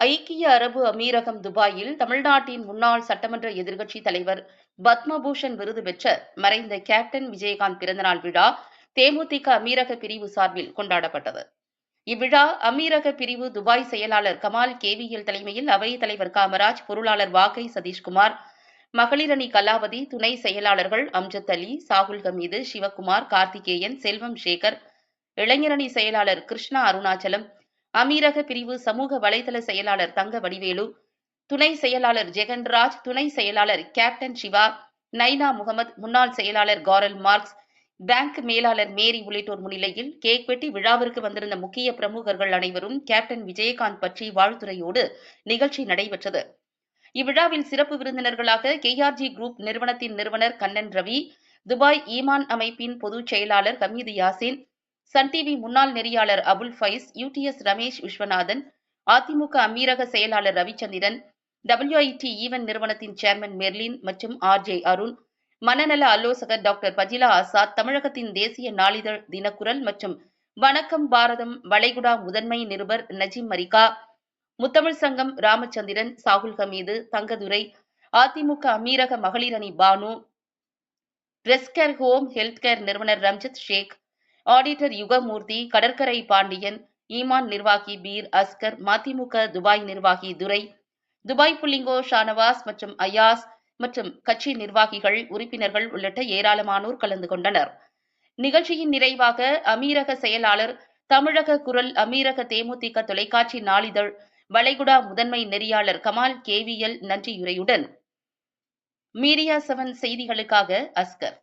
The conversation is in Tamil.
ஐக்கிய அரபு அமீரகம் துபாயில் தமிழ்நாட்டின் முன்னாள் சட்டமன்ற எதிர்க்கட்சித் தலைவர் பத்மபூஷன் விருது பெற்ற மறைந்த கேப்டன் விஜயகாந்த் பிறந்தநாள் விழா தேமுதிக அமீரக பிரிவு சார்பில் கொண்டாடப்பட்டது. இவ்விழா அமீரக பிரிவு துபாய் செயலாளர் கமால் கேவிஎல் தலைமையில் அவைத் தலைவர் காமராஜ் பொருளாளர் வாகை சதீஷ்குமார் மகளிரணி கலாவதி துணை செயலாளர்கள் அம்ஜத் அலி சாகுல் ஹமீது சிவகுமார் கார்த்திகேயன் செல்வம் சேகர் இளைஞரணி செயலாளர் கிருஷ்ணா அருணாச்சலம் அமீரக பிரிவு சமூக வலைதள செயலாளர் தங்க வடிவேலு துணை செயலாளர் ஜெகன்ராஜ் துணை செயலாளர் கேப்டன் சிவா நைனா முகமது முன்னாள் செயலாளர் காரல் மார்க்ஸ் பேங்க் மேலாளர் மேரி உள்ளிட்டோர் முன்னிலையில் கேக் வெட்டி விழாவிற்கு வந்திருந்த முக்கிய பிரமுகர்கள் அனைவரும் கேப்டன் விஜயகாந்த் பற்றி வாழ்த்துறையோடு நிகழ்ச்சி நடைபெற்றது. இவ்விழாவில் சிறப்பு விருந்தினர்களாக கேஆர்ஜி குரூப் நிறுவனத்தின் நிறுவனர் கண்ணன் ரவி துபாய் ஈமான் அமைப்பின் பொதுச் செயலாளர் ஹமீது யாசின் சன் டிவி முன்னாள் நெறியாளர் அபுல் ஃபைஸ் யூடிஎஸ் ரமேஷ் விஸ்வநாதன் அதிமுக அமீரக செயலாளர் ரவிச்சந்திரன் டபிள்யூஐடி ஈவன் நிறுவனத்தின் சேர்மன் மெர்லின் மற்றும் ஆர்ஜே அருண் மனநல ஆலோசகர் டாக்டர் பஜிலா ஆசாத் தமிழகத்தின் தேசிய நாளிதழ் தினக்குரல் மற்றும் வணக்கம் பாரதம் வளைகுடா முதன்மை நிருபர் நஜீம் மரிகா முத்தமிழ் சங்கம் ராமச்சந்திரன் சாகுல் ஹமீது தங்கதுரை அதிமுக அமீரக மகளிர் அணி Banu Rescare home health care நிறுவனர் ரம்ஜத் ஷேக் ஆடிட்டர் யுகமூர்த்தி கடற்கரை பாண்டியன் ஈமான் நிர்வாகி பீர் அஸ்கர் மதிமுக துபாய் நிர்வாகி துரை துபாய் புள்ளிங்கோ ஷானவாஸ் மற்றும் அயாஸ் மற்றும் கட்சி நிர்வாகிகள் உறுப்பினர்கள் உள்ளிட்ட ஏராளமானோர் கலந்து கொண்டனர். நிகழ்ச்சியின் நிறைவாக அமீரக செயலாளர் தமிழக குரல் அமீரக தேமுதிக தொலைக்காட்சி நாளிதழ் வளைகுடா முதன்மை நெறியாளர் கமால் கேவிஎல் நன்றியுரையுடன். மீடியா செவன் செய்திகளுக்காக அஸ்கர்.